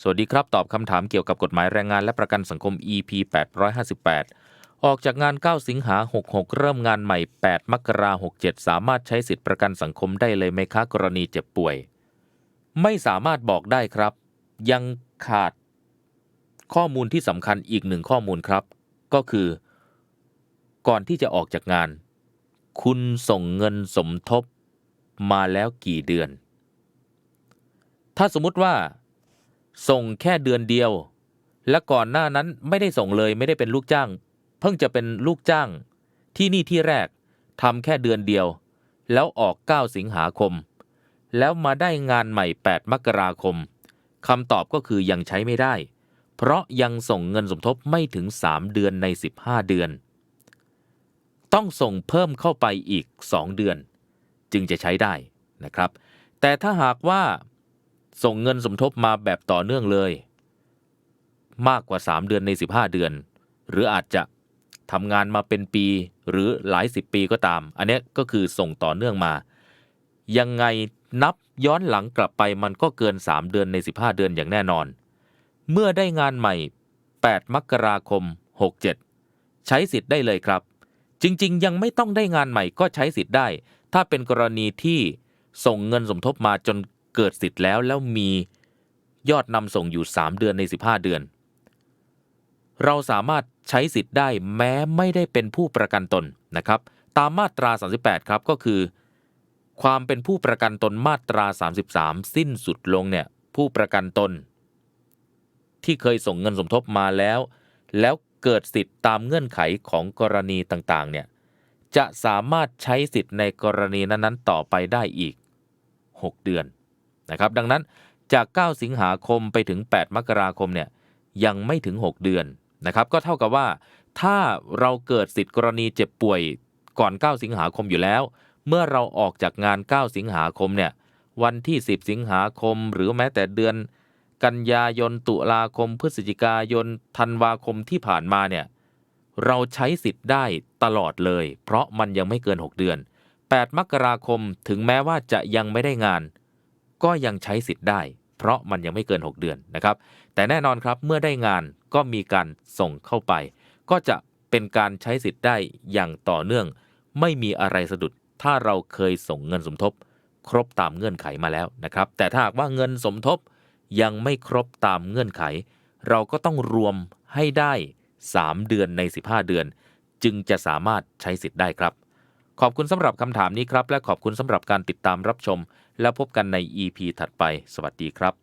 สวัสดีครับ ตอบคำถามเกี่ยวกับกฎหมายแรงงานและประกันสังคม EP 858 ออกจากงาน 9 สิงหา 66 เริ่มงานใหม่ 8 มกราคม67 สามารถใช้สิทธิประกันสังคมได้เลยไหมคะกรณีเจ็บป่วย ไม่สามารถบอกได้ครับ ยังขาดข้อมูลที่สำคัญอีกหนึ่งข้อมูลครับ ก็คือ ก่อนที่จะออกจากงาน คุณส่งเงินสมทบมาแล้วกี่เดือน ถ้าสมมติว่า ส่งแค่เดือนเดียว และก่อนหน้านั้นไม่ได้ส่งเลยไม่ได้เป็นลูกจ้าง เพิ่งจะเป็นลูกจ้าง ที่นี่ที่แรกทำแค่เดือนเดียว แล้วออก 9 สิงหาคม แล้วมาได้งานใหม่ 8 มกราคมคำตอบก็คือยังใช้ไม่ได้ เพราะยังส่งเงินสมทบไม่ถึง 3 เดือนใน 15 เดือน ต้องส่งเพิ่มเข้าไปอีก 2 เดือน จึงจะใช้ได้นะครับ แต่ถ้าหากว่า ส่งเงินสมทบมาแบบต่อเนื่องเลย มากกว่า 3 เดือนใน 15 เดือน หรืออาจจะทำงานมาเป็นปีหรือหลายสิบปีก็ตาม อันนี้ก็คือส่งต่อเนื่องมา ยังไงนับย้อนหลังกลับไปมันก็เกิน 3 เดือนใน 15 เดือนอย่างแน่นอน เมื่อได้งานใหม่ 8 มกราคม 67 ใช้สิทธิ์ได้เลยครับ จริง ๆ ยังไม่ต้องได้งานใหม่ก็ใช้สิทธิ์ได้ ถ้าเป็นกรณีที่ส่งเงินสมทบมาจน เกิดสิทธิ์แล้วแล้วมียอดนำส่งอยู่ 3 เดือนใน 15 เดือน เราสามารถใช้สิทธิ์ได้แม้ไม่ได้เป็นผู้ประกันตนนะครับ ตามมาตรา 38 ครับก็คือ ความเป็นผู้ประกันตนมาตรา 33 สิ้นสุดลงเนี่ยผู้ประกันตน ที่เคยส่งเงินสมทบมาแล้ว แล้วเกิดสิทธิ์ตามเงื่อนไขของกรณีต่างๆเนี่ยจะสามารถใช้สิทธิ์ในกรณีนั้นๆ ต่อไปได้อีก 6 เดือน นะครับดังนั้นจาก 9 สิงหาคมไปถึง 8 มกราคมเนี่ยยังไม่ถึง 6 เดือนนะครับก็เท่ากับว่า ถ้าเราเกิดสิทธิ์กรณีเจ็บป่วยก่อน 9 สิงหาคมอยู่แล้ว เมื่อเราออกจากงาน 9 สิงหาคมเนี่ยวันที่ 10 สิงหาคม หรือแม้แต่เดือน กันยายนตุลาคม พฤศจิกายนธันวาคมที่ผ่านมาเนี่ยเราใช้สิทธิ์ได้ตลอดเลย เพราะมันยังไม่เกิน 6 เดือน 8 มกราคมถึงแม้ว่าจะยังไม่ได้งาน ก็ยังใช้สิทธิ์ได้ เพราะมันยังไม่เกิน 6 เดือนนะครับ แต่แน่นอนครับเมื่อได้งานก็มีการส่งเข้าไป ก็จะเป็นการใช้สิทธิ์ได้อย่างต่อเนื่อง ไม่มีอะไรสะดุดถ้าเราเคยส่งเงินสมทบ ครบตามเงื่อนไขมาแล้วนะครับ แต่ถ้าหากว่าเงินสมทบยังไม่ครบตามเงื่อนไข เราก็ต้องรวมให้ได้ 3 เดือนใน 15 เดือน จึงจะสามารถใช้สิทธิ์ได้ครับ ขอบคุณสำหรับคำถามนี้ครับ และขอบคุณสำหรับการติดตามรับชม แล้วพบกันใน EP ถัดไป สวัสดีครับ